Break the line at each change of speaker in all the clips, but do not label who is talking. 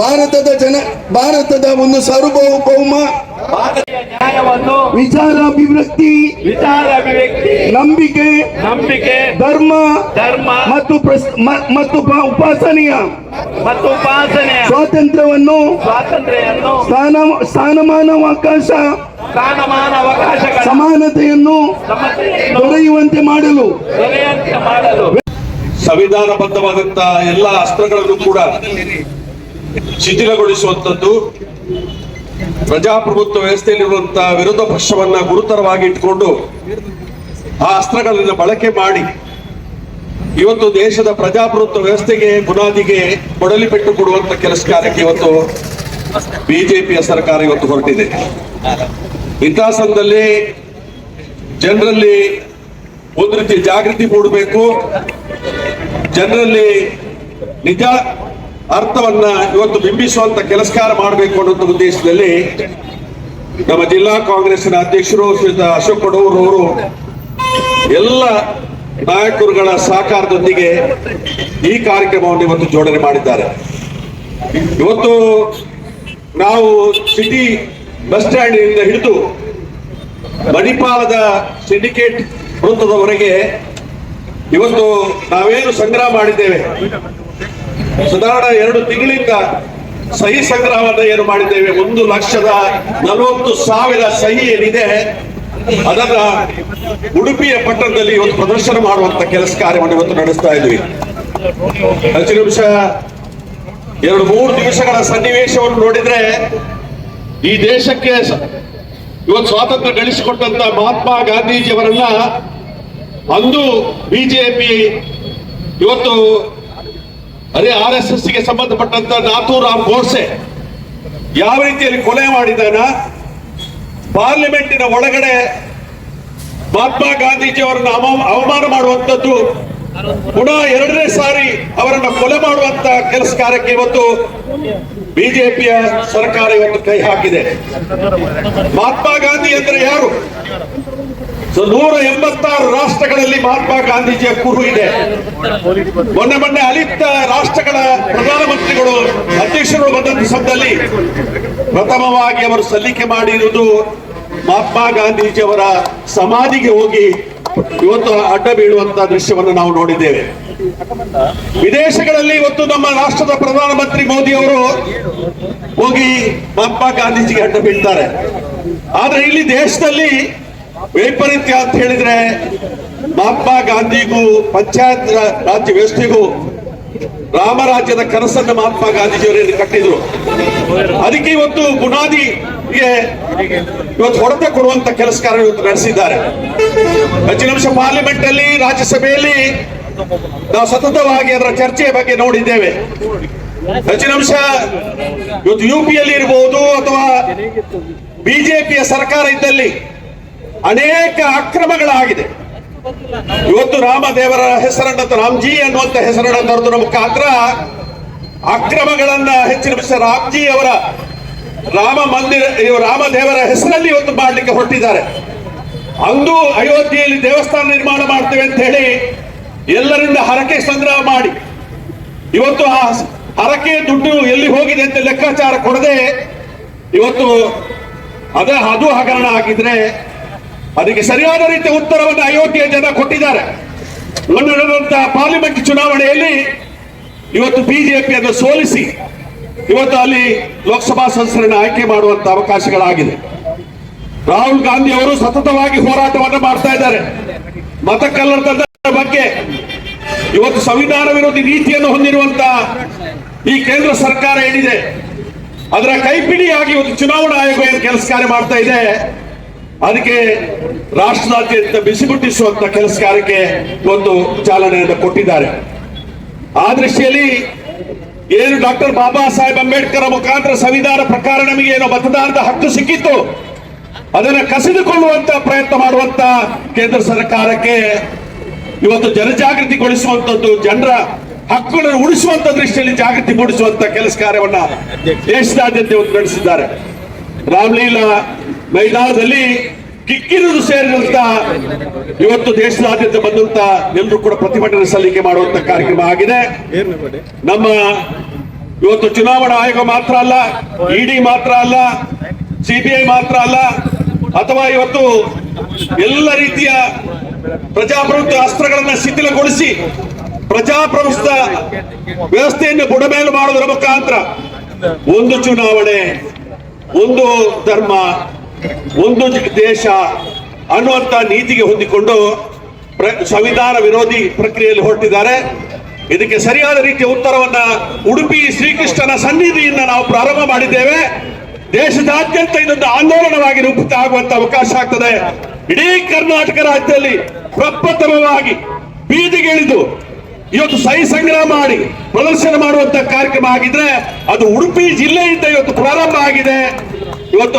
ಭಾರತದ
ಜನ ಭಾರತದ ಒಂದು ಸಾರ್ವಭೌಮ
ನ್ಯಾಯವನ್ನು
ವಿಚಾರಾಭಿವ್ಯಕ್ತಿ
ವಿಚಾರ ಅಭಿವ್ಯಕ್ತಿ
ನಂಬಿಕೆ
ನಂಬಿಕೆ
ಧರ್ಮ
ಧರ್ಮ
ಮತ್ತು ಮತ್ತು ಉಪಾಸನೆಯ
ಮತ್ತು ಉಪಾಸನೆಯ
ಸ್ವಾತಂತ್ರ್ಯವನ್ನು
ಸ್ವಾತಂತ್ರ್ಯವನ್ನು
ಸ್ಥಾನ
ಸ್ಥಾನಮಾನ ಅವಕಾಶ
ಸಮಾನತೆಯನ್ನು
ಸಮತೆಯನ್ನು
ದೊರೆಯುವಂತೆ ಮಾಡಲು
ದೊರೆಯುವಂತೆ ಮಾಡಲು
ಸಂವಿಧಾನಬದ್ಧವಾದಂತ ಎಲ್ಲ ಅಸ್ತ್ರಗಳನ್ನು ಕೂಡ ಶಿಥಿಲಗೊಳಿಸುವಂತದ್ದು ಪ್ರಜಾಪ್ರಭುತ್ವ ವ್ಯವಸ್ಥೆಯಲ್ಲಿರುವಂತಹ ವಿರೋಧ ಪಕ್ಷವನ್ನ ಗುರುತರವಾಗಿ ಇಟ್ಟುಕೊಂಡು ಆ ಅಸ್ತ್ರಗಳನ್ನು ಬಳಕೆ ಮಾಡಿ ಇವತ್ತು ದೇಶದ ಪ್ರಜಾಪ್ರಭುತ್ವ ವ್ಯವಸ್ಥೆಗೆ ಬುನಾದಿಗೆ ಕೊಡಲಿ ಪೆಟ್ಟು ಕೊಡುವಂತ ಕೆಲಸ ಕಾರ್ಯಕ್ಕೆ ಇವತ್ತು ಬಿಜೆಪಿಯ ಸರ್ಕಾರ ಇವತ್ತು ಹೊರಟಿದೆ. ಇಂತಹ ಸಂದರ್ಭದಲ್ಲಿ ಜನರಲ್ಲಿ ಒಂದು ರೀತಿ ಜಾಗೃತಿ ಮೂಡಬೇಕು. ಜನರಲ್ಲಿ ನಿಜ ಅರ್ಥವನ್ನ ಇವತ್ತು ಬಿಂಬಿಸುವಂತ ಕೆಲಸಕಾರ ಮಾಡಬೇಕು ಅನ್ನೋ ಉದ್ದೇಶದಲ್ಲಿ ನಮ್ಮ ಜಿಲ್ಲಾ ಕಾಂಗ್ರೆಸ್ನ ಅಧ್ಯಕ್ಷರು ಶ್ರೀಯುತ ಅಶೋಕ್ ಅವರು ಎಲ್ಲ ನಾಯಕರುಗಳ ಸಹಕಾರದೊಂದಿಗೆ ಈ ಕಾರ್ಯಕ್ರಮವನ್ನು ಇವತ್ತು ಜೋಡಣೆ ಮಾಡಿದ್ದಾರೆ. ಇವತ್ತು ನಾವು ಸಿಟಿ ಬಸ್ ಸ್ಟ್ಯಾಂಡ್ ಹಿಡಿದು ಮಣಿಪಾಲದ ಸಿಂಡಿಕೇಟ್ ವೃತ್ತದವರೆಗೆ ಇವತ್ತು ನಾವೇನು ಸಂಗ್ರಹ ಮಾಡಿದ್ದೇವೆ? ಸಾಧಾರಣ ಎರಡು ತಿಂಗಳಿಂದ ಸಹಿ ಸಂಗ್ರಹವನ್ನು ಏನು ಮಾಡಿದ್ದೇವೆ? ಒಂದು ಲಕ್ಷದ ನಲವತ್ತು ಸಾವಿರ ಸಹಿ ಏನಿದೆ, ಅದನ್ನ ಉಡುಪಿಯ ಪಟ್ಟಣದಲ್ಲಿ ಇವತ್ತು ಪ್ರದರ್ಶನ ಮಾಡುವಂತ ಕೆಲಸ ಕಾರ್ಯವನ್ನು ಇವತ್ತು ನಡೆಸ್ತಾ ಇದ್ವಿ. ಹತ್ತು ನಿಮಿಷ, ಎರಡು ಮೂರು ದಿವಸಗಳ ಸನ್ನಿವೇಶವನ್ನು ನೋಡಿದ್ರೆ ಈ ದೇಶಕ್ಕೆ ಇವತ್ತು ಸ್ವಾತಂತ್ರ್ಯ ಗಳಿಸಿಕೊಟ್ಟಂತ ಮಹಾತ್ಮ ಗಾಂಧೀಜಿಯವರನ್ನ ಅಂದು ಬಿಜೆಪಿ ಇವತ್ತು ಅದೇ ಆರ್ ಎಸ್ ಎಸ್ಗೆ ಸಂಬಂಧಪಟ್ಟಂತ ನಾಥೂರಾಮ್ ಗೋಡ್ಸೆ ಯಾವ ರೀತಿಯಲ್ಲಿ ಕೊಲೆ ಮಾಡಿದಾನ? ಪಾರ್ಲಿಮೆಂಟಿನ ಒಳಗಡೆ ಮಹಾತ್ಮ ಗಾಂಧೀಜಿಯವರನ್ನ ಅವ- ಅವಮಾನ ಮಾಡುವಂತದ್ದು ಪುನಃ ಎರಡನೇ ಸಾರಿ ಅವರನ್ನ ಕೊಲೆ ಮಾಡುವಂತ ಕೆಲಸ ಕಾರ್ಯಕ್ಕೆ ಇವತ್ತು ಬಿಜೆಪಿಯ ಸರ್ಕಾರ ಇವತ್ತು ಕೈ ಹಾಕಿದೆ. ಮಹಾತ್ಮ ಗಾಂಧಿ ಅಂದ್ರೆ ಯಾರು? ಸೊ ನೂರ ಎಂಬತ್ತಾರು ರಾಷ್ಟ್ರಗಳಲ್ಲಿ ಮಹಾತ್ಮ ಗಾಂಧೀಜಿಯ ಕುರು ಇದೆ. ಮೊನ್ನೆ ಮೊನ್ನೆ ಅಲಿಪ್ತ ರಾಷ್ಟ್ರಗಳ ಪ್ರಧಾನಮಂತ್ರಿಗಳು ಅಧ್ಯಕ್ಷರು ಬಂದಂತ ಸಮಯದಲ್ಲಿ ಪ್ರಥಮವಾಗಿ ಅವರು ಸಲ್ಲಿಕೆ ಮಾಡಿರುವುದು ಮಹಾತ್ಮ ಗಾಂಧೀಜಿಯವರ ಸಮಾಧಿಗೆ ಹೋಗಿ ಇವತ್ತು ಅಡ್ಡ ಬೀಳುವಂತ ದೃಶ್ಯವನ್ನು ನಾವು ನೋಡಿದ್ದೇವೆ. ವಿದೇಶಗಳಲ್ಲಿ ಇವತ್ತು ನಮ್ಮ ರಾಷ್ಟ್ರದ ಪ್ರಧಾನಮಂತ್ರಿ ಮೋದಿ ಅವರು ಹೋಗಿ ಮಹಾತ್ಮ ಗಾಂಧೀಜಿಗೆ ಅಡ್ಡ ಬೀಳ್ತಾರೆ. ಆದ್ರೆ ಇಲ್ಲಿ ದೇಶದಲ್ಲಿ ವೈಪರೀತ್ಯ ಅಂತ ಹೇಳಿದ್ರೆ ಮಹಾತ್ಮ ಗಾಂಧಿಗೂ ಪಂಚಾಯತ್ ರಾಜ್ಯ ವ್ಯವಸ್ಥೆಗೂ ರಾಮರಾಜ್ಯದ ಕನಸನ್ನು ಮಹಾತ್ಮ ಗಾಂಧೀಜಿಯವರೇನು ಕಟ್ಟಿದ್ರು. ಅದಕ್ಕೆ ಇವತ್ತು ಬುನಾದಿಗೆ ಇವತ್ತು ಹೊಡೆತ ಕೊಡುವಂತ ಕೆಲಸ ಇವತ್ತು ನಡೆಸಿದ್ದಾರೆ. ಹೆಚ್ಚಿನ ಅಂಶ ಪಾರ್ಲಿಮೆಂಟ್ ಅಲ್ಲಿ ರಾಜ್ಯಸಭೆಯಲ್ಲಿ ನಾವು ಸತತವಾಗಿ ಅದರ ಚರ್ಚೆಯ ಬಗ್ಗೆ ನೋಡಿದ್ದೇವೆ. ಹೆಚ್ಚಿನ ಅಂಶ ಇವತ್ತು ಯು ಪಿಯಲ್ಲಿ ಇರಬಹುದು ಅಥವಾ ಬಿಜೆಪಿಯ ಸರ್ಕಾರ ಇದ್ದಲ್ಲಿ ಅನೇಕ ಅಕ್ರಮಗಳಾಗಿದೆ. ಇವತ್ತು ರಾಮದೇವರ ಹೆಸರನ್ನ ರಾಮ್ಜಿ ಅನ್ನುವಂತ ಹೆಸರನ್ನ ತರೋದ್ರ ಮುಖಾಂತರ ಅಕ್ರಮಗಳನ್ನ ಹೆಚ್ಚಿನ ರಾಮ್ಜಿ ಅವರ ರಾಮ ಮಂದಿರ ರಾಮದೇವರ ಹೆಸರಲ್ಲಿ ಇವತ್ತು ಮಾಡಲಿಕ್ಕೆ ಹೊರಟಿದ್ದಾರೆ. ಅಂದು ಅಯೋಧ್ಯೆಯಲ್ಲಿ ದೇವಸ್ಥಾನ ನಿರ್ಮಾಣ ಮಾಡ್ತೇವೆ ಅಂತ ಹೇಳಿ ಎಲ್ಲರಿಂದ ಹರಕೆ ಸಂಗ್ರಹ ಮಾಡಿ, ಇವತ್ತು ಆ ಹರಕೆ ದುಡ್ಡು ಎಲ್ಲಿ ಹೋಗಿದೆ ಅಂತ ಲೆಕ್ಕಾಚಾರ ಕೊಡದೆ ಇವತ್ತು ಅದ ಅದು ಹಗರಣ ಆಗಿದ್ರೆ ಅದಕ್ಕೆ ಸರಿಯಾದ ರೀತಿಯ ಉತ್ತರವನ್ನು ಅಯೋಧ್ಯೆಯ ಜನ ಕೊಟ್ಟಿದ್ದಾರೆ. ಮೊನ್ನೆ ನಡೆದಂತಹ ಪಾರ್ಲಿಮೆಂಟ್ ಚುನಾವಣೆಯಲ್ಲಿ ಇವತ್ತು ಬಿಜೆಪಿಯನ್ನು ಸೋಲಿಸಿ ಇವತ್ತು ಅಲ್ಲಿ ಲೋಕಸಭಾ ಸದಸ್ಯರನ್ನು ಆಯ್ಕೆ ಮಾಡುವಂತ ಅವಕಾಶಗಳಾಗಿದೆ. ರಾಹುಲ್ ಗಾಂಧಿ ಅವರು ಸತತವಾಗಿ ಹೋರಾಟವನ್ನು ಮಾಡ್ತಾ ಇದ್ದಾರೆ. ಮತ ಕಲ್ಲರ್ತದ ಬಗ್ಗೆ ಇವತ್ತು ಸಂವಿಧಾನ ವಿರೋಧಿ ನೀತಿಯನ್ನು ಹೊಂದಿರುವಂತ ಈ ಕೇಂದ್ರ ಸರ್ಕಾರ ಏನಿದೆ, ಅದರ ಕೈಪಿಡಿಯಾಗಿ ಇವತ್ತು ಚುನಾವಣಾ ಆಯೋಗ ಏನು ಕೆಲಸ ಕಾರ್ಯ ಮಾಡ್ತಾ ಇದೆ. ಅದಕ್ಕೆ ರಾಷ್ಟ್ರದಾದ್ಯಂತ ಬಿಸಿ ಮುಟ್ಟಿಸುವಂತ ಕೆಲಸ ಕಾರ್ಯಕ್ಕೆ ಒಂದು ಚಾಲನೆಯನ್ನು ಕೊಟ್ಟಿದ್ದಾರೆ. ಆ ದೃಷ್ಟಿಯಲ್ಲಿ ಏನು ಡಾಕ್ಟರ್ ಬಾಬಾ ಸಾಹೇಬ್ ಅಂಬೇಡ್ಕರ್ ಮುಖಾಂತರ ಸಂವಿಧಾನ ಪ್ರಕಾರ ನಮಗೆ ಏನೋ ಮತದಾನದ ಹಕ್ಕು ಸಿಕ್ಕಿತ್ತು, ಅದನ್ನ ಕಸಿದುಕೊಳ್ಳುವಂತ ಪ್ರಯತ್ನ ಮಾಡುವಂತ ಕೇಂದ್ರ ಸರ್ಕಾರಕ್ಕೆ ಇವತ್ತು ಜನಜಾಗೃತಿಗೊಳಿಸುವಂತದ್ದು, ಜನರ ಹಕ್ಕುಗಳನ್ನು ಉಳಿಸುವಂತ ದೃಷ್ಟಿಯಲ್ಲಿ ಜಾಗೃತಿ ಮೂಡಿಸುವಂತ ಕೆಲಸ ಕಾರ್ಯವನ್ನ ದೇಶದಾದ್ಯಂತ ನಡೆಸಿದ್ದಾರೆ. ರಾಮಲೀಲಾ ಮೈದಾನದಲ್ಲಿ ಕಿಕ್ಕಿರುವುದು ಸೇರಿದಂತ ಇವತ್ತು ದೇಶದಾದ್ಯಂತ ಬಂದಂತ ಎಲ್ಲರೂ ಕೂಡ ಪ್ರತಿಭಟನೆ ಸಲ್ಲಿಕೆ ಮಾಡುವಂತ ಕಾರ್ಯಕ್ರಮ ಆಗಿದೆ. ನಮ್ಮ ಇವತ್ತು ಚುನಾವಣಾ ಆಯೋಗ ಮಾತ್ರ ಅಲ್ಲ, ಇಡಿ ಮಾತ್ರ ಅಲ್ಲ, ಸಿಬಿಐ ಮಾತ್ರ ಅಲ್ಲ, ಅಥವಾ ಇವತ್ತು ಎಲ್ಲ ರೀತಿಯ ಪ್ರಜಾಪ್ರಭುತ್ವ ಅಸ್ತ್ರಗಳನ್ನ ಶಿಥಿಲಗೊಳಿಸಿ ಪ್ರಜಾಪ್ರಭುತ್ವ ವ್ಯವಸ್ಥೆಯನ್ನು ಬುಡಮೇಲು ಮಾಡುವುದರ ಮುಖಾಂತರ ಒಂದು ಚುನಾವಣೆ, ಒಂದು ಧರ್ಮ ಒಂದು ದೇಶ ಅನ್ನುವಂತ ನೀತಿಗೆ ಹೊಂದಿಕೊಂಡು ಸಂವಿಧಾನ ವಿರೋಧಿ ಪ್ರಕ್ರಿಯೆಯಲ್ಲಿ ಹೊರಟಿದ್ದಾರೆ. ಇದಕ್ಕೆ ಸರಿಯಾದ ರೀತಿಯ ಉತ್ತರವನ್ನ ಉಡುಪಿ ಶ್ರೀಕೃಷ್ಣನ ಸನ್ನಿಧಿಯಿಂದ ನಾವು ಪ್ರಾರಂಭ ಮಾಡಿದ್ದೇವೆ. ದೇಶದಾದ್ಯಂತ ಇದೊಂದು ಆಂದೋಲನವಾಗಿ ರೂಪಿತ ಆಗುವಂತ ಅವಕಾಶ ಆಗ್ತದೆ. ಇಡೀ ಕರ್ನಾಟಕ ರಾಜ್ಯದಲ್ಲಿ ಪ್ರಪ್ರಥಮವಾಗಿ ಬೀದಿಗಿಳಿದು ಇವತ್ತು ಸಹಿ ಸಂಗ್ರಹ ಮಾಡಿ ಪ್ರದರ್ಶನ ಮಾಡುವಂತ ಕಾರ್ಯಕ್ರಮ ಆಗಿದ್ರೆ ಅದು ಉಡುಪಿ ಜಿಲ್ಲೆಯಿಂದ ಇವತ್ತು ಪ್ರಾರಂಭ ಆಗಿದೆ. ಇವತ್ತು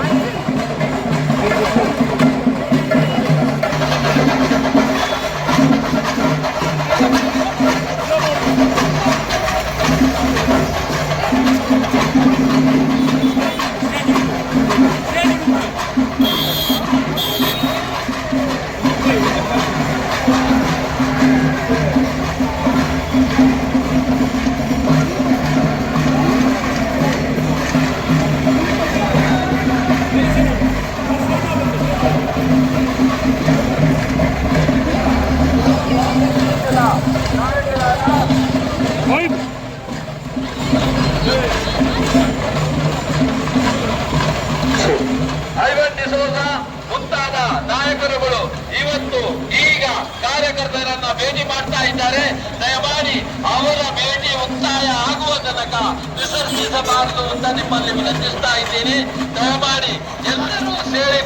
ಐವನ್ ಡಿಸೋಜ ಮುಂತಾದ ನಾಯಕರುಗಳು ಇವತ್ತು ಈಗ ಕಾರ್ಯಕರ್ತರನ್ನ ಭೇಟಿ ಮಾಡ್ತಾ ಇದ್ದಾರೆ. ದಯಮಾಡಿ ಅವರ ಭೇಟಿ ಒತ್ತಾಯ ಆಗುವ ತನಕ ವಿಸರ್ಜಿಸಬಾರದು ಅಂತ ನಿಮ್ಮಲ್ಲಿ ವಿನಂತಿಸ್ತಾ ಇದ್ದೀನಿ. ದಯಮಾಡಿ ಎಲ್ಲರೂ ಸೇರಿ